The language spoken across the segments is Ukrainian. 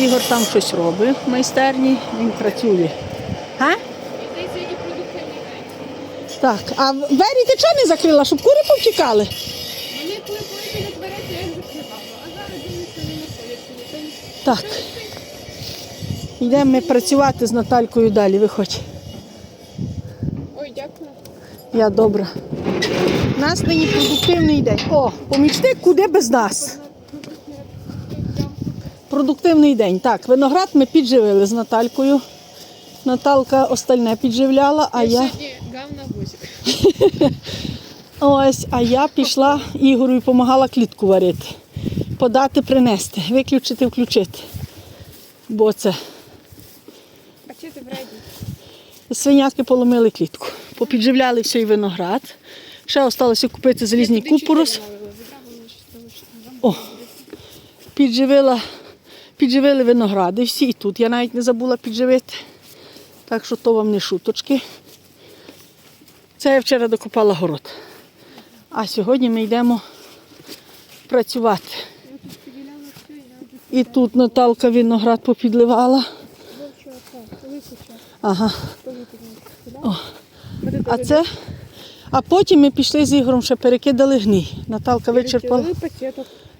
Ігор там щось робить в майстерні, він працює. А? Так, а двері ти чого не закрила, щоб кури повтікали? Вони коли були біля я їх закривала. А зараз дивлюся, вони знаходяться. Так. Йдемо ми працювати з Наталькою далі, виходь. Ой, дякую. Я добра. У нас нині продуктивний день. О, помічник куди без нас? Продуктивний день. Так, виноград ми підживили з Наталькою. Наталка остальне підживляла, а я. Ось, а я пішла Ігорю і допомагала клітку варити. Подати, принести, виключити, включити. Бо це А чи ти вредні? свиняки поломили клітку. Попідживляли все і виноград. Ще осталося купити залізний купорос. О, підживила, підживили виногради всі і тут. Я навіть не забула підживити. Так що то вам не шуточки. Це я вчора докопала город. А сьогодні ми йдемо працювати. І тут Наталка виноград попідливала. Ага. А це. А потім ми пішли з Ігорем, ще перекидали гній. Наталка вичерпала.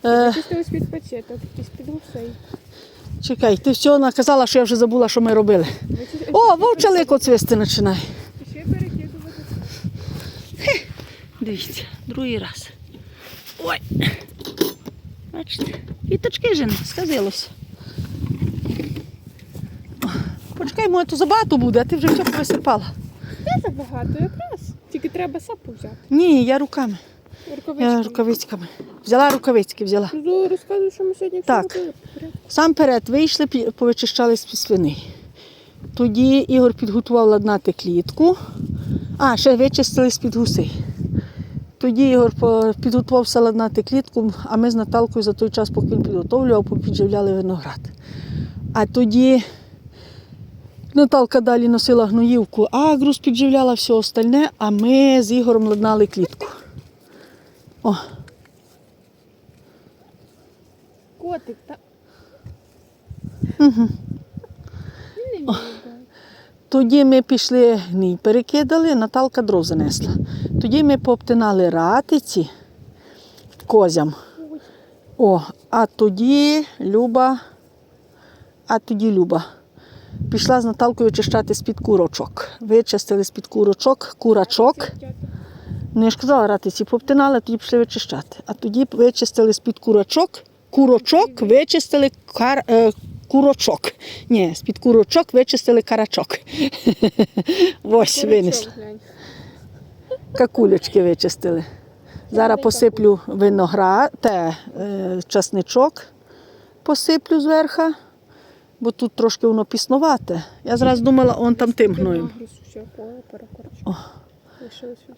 Е, Чистили з-під пачеток, із-під гусей. чекай, ти все наказала, що я вже забула, що ми робили. О, вовчалико цвісти починає. Ще перекидувати. Дивіться, другий раз. Ой. Бачите, квіточки вже не сказилося. Почекай, моє то забагато буде, а ти вже все повисипала. Не забагато, якраз. Тільки треба сапу взяти. Ні, я руками. Я рукавичками. Взяла рукавички, взяла. Ну, Розказуй, що ми сьогодні все Так. робили. Сам перед вийшли, пі- повичищали з свини. Тоді Ігор підготував ладнати клітку. А, ще вичистили з-під гусей. Тоді Ігор по- підготував ладнати клітку, а ми з Наталкою за той час, поки він підготовлював, попідживляли виноград. А тоді Наталка далі носила гноївку, агрус підживляла все остальне, а ми з Ігорем ладнали клітку. О, Котик, та... угу. Тоді ми пішли гній, перекидали, Наталка дров занесла. Тоді ми пообтинали ратиці козям. О, а тоді Люба, а тоді Люба. Пішла з Наталкою очищати з-під курочок. Вичистили з-під курочок, курачок. Ну, я ж казала, ратиці пообтинали, тоді пішли вичищати. А тоді вичистили з-під курочок, курочок, вичистили кар, е, курочок. Ні, з-під курочок вичистили карачок. Ось винесли. Какулечки вичистили. Зараз посиплю виноград, те, часничок посиплю зверху, бо тут трошки воно піснувате. Я зараз думала, он там тим гноєм.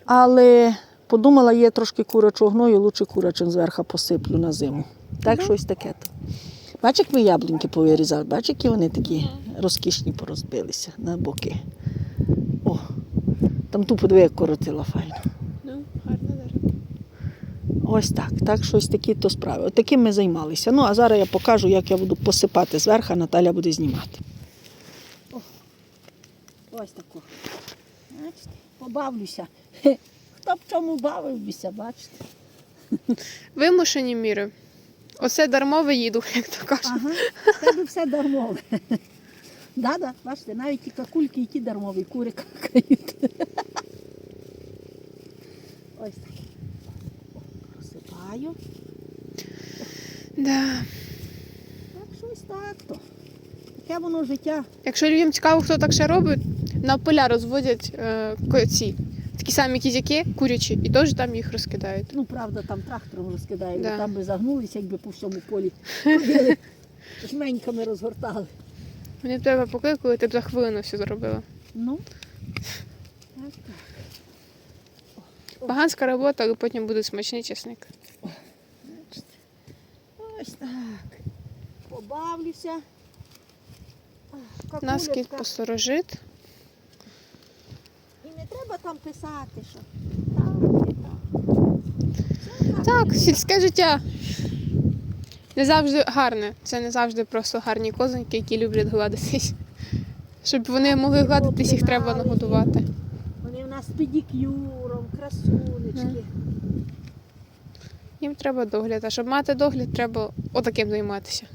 Але подумала, є трошки курячого гною, лучше курячим зверху посиплю на зиму. Так, щось таке. то. Бач, як ми яблуньки повирізали, бач, які вони такі розкішні порозбилися на боки. О, там ту подиви, як коротила файно. Ну, гарно зараз. Ось так. Так, щось такі то справи. От таким ми займалися. Ну, а зараз я покажу, як я буду посипати зверху, а Наталя буде знімати. О, ось таку. Бачите, побавлюся. Хе, Хто б чому бавився, бачите? Вимушені міри. Оце дармове їду, як то кажуть. Ага, в тебе все дармове. Да-да, бачите, навіть ті какульки, і ті дармові, кури какають. Ось так. Просипаю. Да. Так, щось так то. Таке воно життя. Якщо людям цікаво, хто так ще робить, на поля розводять е, ці такі самі кізяки, курячі, і теж там їх розкидають. Ну, правда, там трактором розкидаємо, Да. там би загнулися, якби по всьому полі ходили, жменьками розгортали. Вони б тебе покликали, ти б за хвилину все зробила. Ну, так, так. Поганська робота, але потім буде смачний чесник. Бачите. Ось так. Побавлюся. А, Нас кіт какулечка. посторожить. Не треба там писати, що так, і так. Так, сільське життя. не завжди гарне. Це не завжди просто гарні козоньки, які люблять гладитись. Щоб вони могли гладитись, їх треба нагодувати. Вони в нас з педикюром, красунечки. Їм треба догляд. А щоб мати догляд, треба отаким займатися.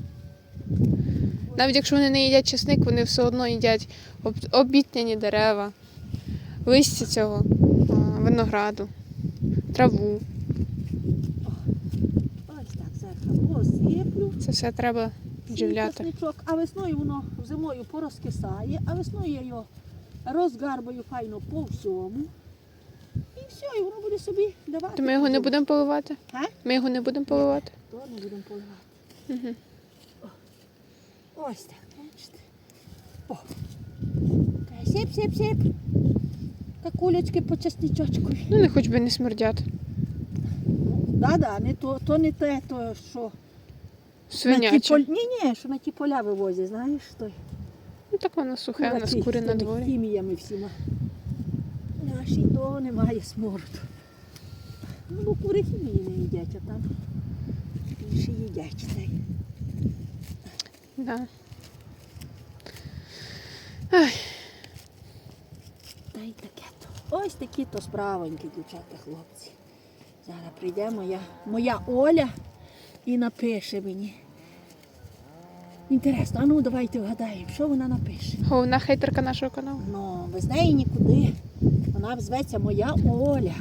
Навіть якщо вони не їдять чесник, вони все одно їдять обітняні дерева, листя цього, винограду, траву. Ось так зеркало посиплю. Це все треба живляти. А весною воно зимою порозкисає, а весною я його розгарбаю файно по всьому. І все, і воно буде собі давати. То ми його не будемо поливати? А? Ми його не будемо поливати? То не будемо поливати. Угу. Ось так, бачите. О. Та Сип, сип, сип. Та кулечки по чесничочку. Ну, не хоч би не смердять. Да-да, не то, то не те, то що на ті Свиняче. поль... Ні, ні, що на ті поля вивозять, знаєш, той. Ну так воно сухе, у нас Курачі кури на тими дворі. Хіміями всіма. Наші того немає смороду. Ну, бо кури хімії не їдять, а там інші їдять. Та й Да. Та й таке то. Ось такі то справоньки, дівчата, хлопці. Зараз прийде моя, моя Оля і напише мені. Інтересно, а ну давайте вгадаємо, що вона напише. Головна хейтерка нашого каналу. Ну, без неї нікуди. Вона зветься моя Оля.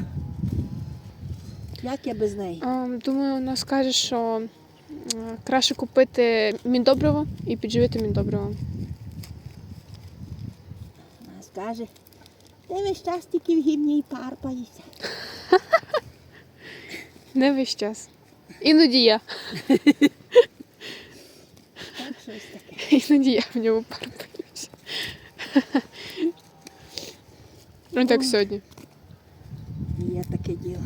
Як я без неї? Ем, Думаю, вона скаже, що краще купити міндобриво і підживити міндобривом. Вона скаже, ти весь час тільки в гімні і парпаєшся. Не весь час. Іноді я. Так, щось таке. Іноді я в ньому парпаюся. Ну так сьогодні. Є таке діло.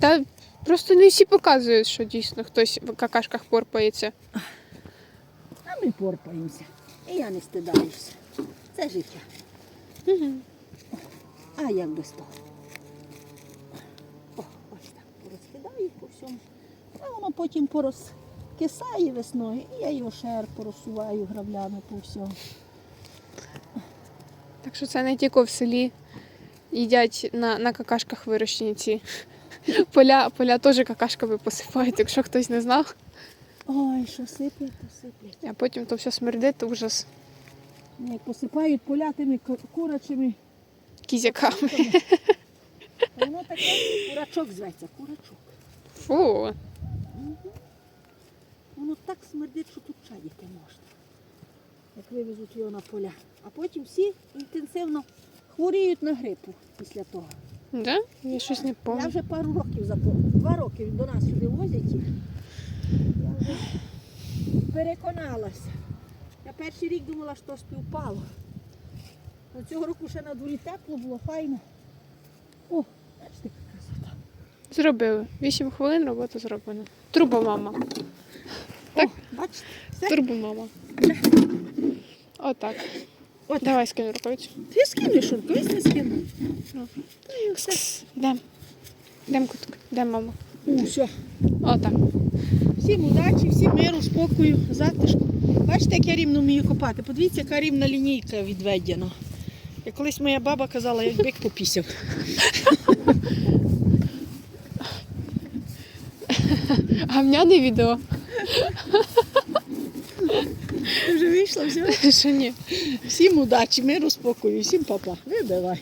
Та просто не всі показують, що дійсно хтось в какашках порпається. А ми порпаємося. І я не стидаюся. Це життя. Угу. А як того? О, ось так порозкидаю по всьому. А воно потім порозкисає весною, і я його шер порозсуваю граблями по всьому. Так що це не тільки в селі їдять на, на какашках вирощені ці поля, поля теж какашками посипають, якщо хтось не знав. Ой, що сиплять, то сиплять. А потім то все смердить, ужас Як посипають поля тими ку- курачими. кізяками. Воно таке курачок зветься, курачок. Фу. Воно так смердить, що тут чадити можна. Як вивезуть його на поля. А потім всі інтенсивно хворіють на грипу після того. Да? Я щось не Я вже пару років запомнила. Два роки до нас сюди возять їх. Я вже переконалася. Я перший рік думала, що співпало. А цього року ще на дворі тепло було, файно. О, бачите, яка красота. Зробили. Вісім хвилин робота зроблена. Турбо мама. Так. Бачите, все. Турбо мама. Отак. От. Давай скину рукавицю. Ти скинеш, рукавиць не скину. Ну. Ну і все. Йдем. Йдем, кутик. Йдем, мама. Ну, все. Отак. Всім удачі, всім миру, спокою, затишку. Бачите, як я рівно вмію копати. Подивіться, яка рівна лінійка відведена. Як колись моя баба казала, як бик попісяв. Гавняне відео. Ти вже вийшла, все? Що ні? Всім удачі, миру, спокою, всім папа. Вибивай.